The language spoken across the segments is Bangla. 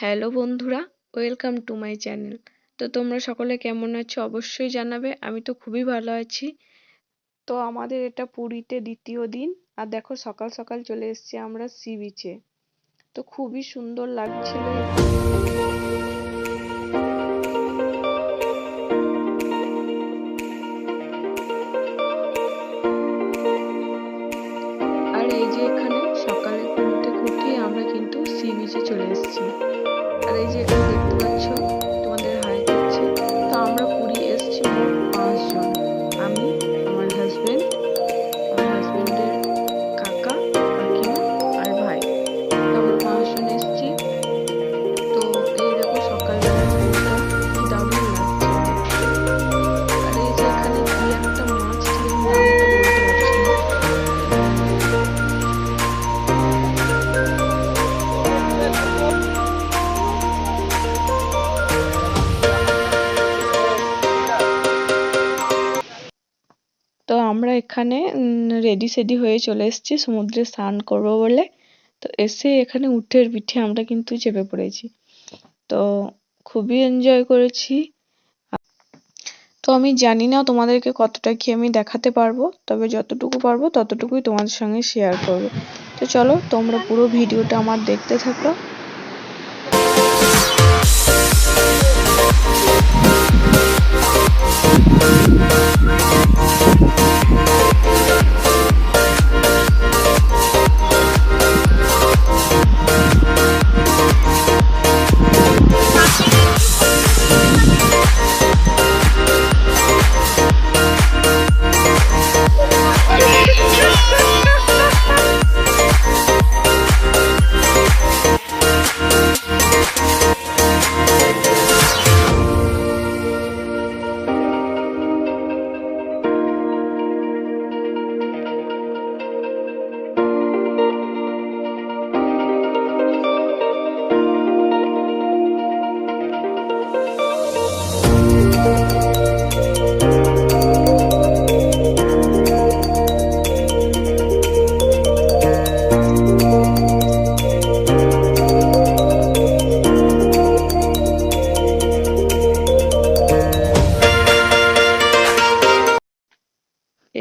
হ্যালো বন্ধুরা ওয়েলকাম টু মাই চ্যানেল তো তোমরা সকলে কেমন আছো? অবশ্যই জানাবে, আমি তো খুবই ভালো আছি। তো আমাদের এটা পুরীতে দ্বিতীয় দিন, আর দেখো সকাল সকাল চলে এসেছি আমরা সি বিচে তো খুবই সুন্দর লাগছিল আর এই যে এখানে সকালে থেকে উঠে আমরা কিন্তু সি বিচে চলে এসেছি। আর এই যে দেখতে পাচ্ছ তো আমরা এখানে রেডি সেডি হয়ে চলে এসেছি, সমুদ্রে স্নান করব বলে। তো এসে এখানে উটের পিঠে আমরা কিন্তু চেপে পড়েছি। তো খুবই এনজয় করেছি। তো আমি জানি না তোমাদেরকে কতটা কি আমি দেখাতে পারব, তবে যতটুকু পারব ততটুকুই তোমাদের সঙ্গে শেয়ার করব। তো চলো, তোমরা পুরো ভিডিওটা আমার দেখতে থাকো।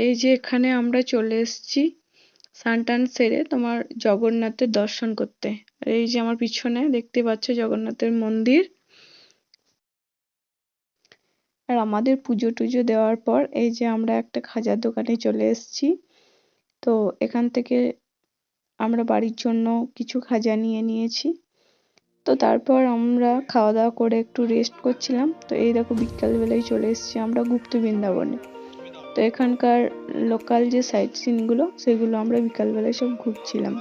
এই যে এখানে আমরা চলে এসেছি স্নান সেরে তোমার জগন্নাথের দর্শন করতে। এই যে আমার পিছনে দেখতে পাচ্ছ জগন্নাথের মন্দির। আর আমাদের পুজো টুজো দেওয়ার পর এই যে আমরা একটা খাজার দোকানে চলে এসেছি। তো এখান থেকে আমরা বাড়ির জন্য কিছু খাজা নিয়ে নিয়েছি। তো তারপর আমরা খাওয়া দাওয়া করে একটু রেস্ট করছিলাম। তো এই দেখো বিকালবেলায় চলে এসেছি আমরা গুপ্ত বৃন্দাবনে। তো এখানকার লোকাল যে সাইট সিনগুলো সেগুলো আমরা বিকালবেলায় সব ঘুরছিলাম।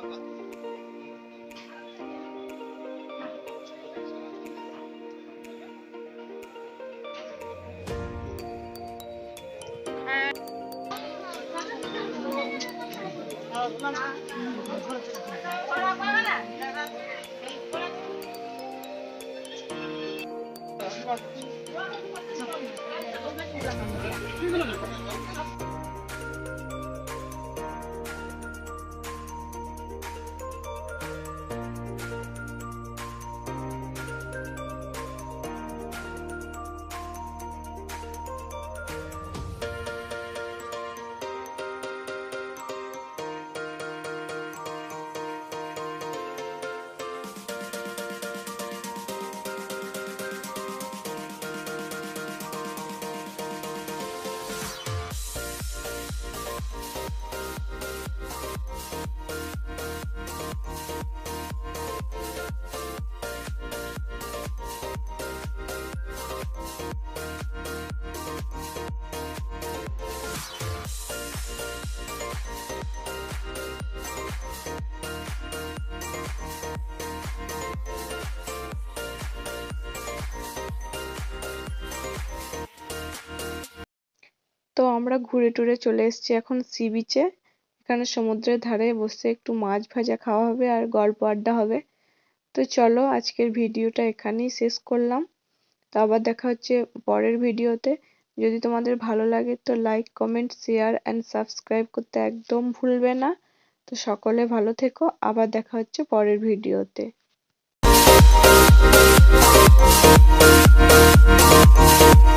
嗯。তো আমরা ঘুরে টুরে চলে এসেছি এখন সি বিচে এখানে সমুদ্রের ধারে বসে একটু মাছ ভাজা খাওয়া হবে আর গল্প আড্ডা হবে। তো চলো আজকের ভিডিওটা এখানেই শেষ করলাম। তো আবার দেখা হচ্ছে পরের ভিডিওতে। যদি তোমাদের ভালো লাগে তো like comment share and subscribe করতে একদম ভুলবে না। তো সকলে ভালো থেকো। আবার দেখা হচ্ছে পরের ভিডিওতে। Thank.